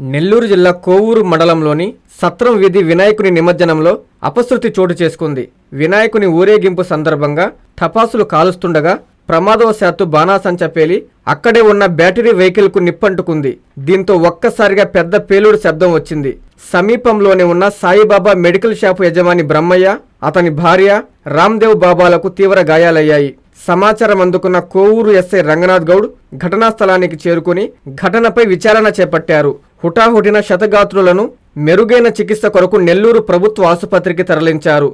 నెల్లూరు జిల్లా కోవూరు మండలంలోని సత్రం విధి వినాయకుని నిమజ్జనంలో అపశృతి చోటు చేసుకుంది. వినాయకుని ఊరేగింపు సందర్భంగా టపాసులు కాలుస్తుండగా ప్రమాదవశాత్తు బాణాసంచ పేలి అక్కడే ఉన్న బ్యాటరీ వెహికల్కు నిప్పంటుకుంది. దీంతో ఒక్కసారిగా పెద్ద పేలుడు శబ్దం వచ్చింది. సమీపంలోనే ఉన్న సాయిబాబా మెడికల్ షాపు యజమాని బ్రహ్మయ్య అతని భార్య రామ్దేవ్ బాబాలకు తీవ్ర గాయాలయ్యాయి. సమాచారం అందుకున్న కోవూరు ఎస్ఐ రంగనాథ్ గౌడ్ ఘటనా స్థలానికి చేరుకుని ఘటనపై విచారణ చేపట్టారు. హుటాహుటిన శతగాత్రులను మెరుగైన చికిత్స కొరకు నెల్లూరు ప్రభుత్వ ఆసుపత్రికి తరలించారు.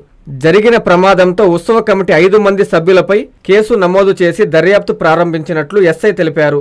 జరిగిన ప్రమాదంతో ఉత్సవ కమిటీ ఐదు మంది సభ్యులపై కేసు నమోదు చేసి దర్యాప్తు ప్రారంభించినట్లు ఎస్ఐ తెలిపారు.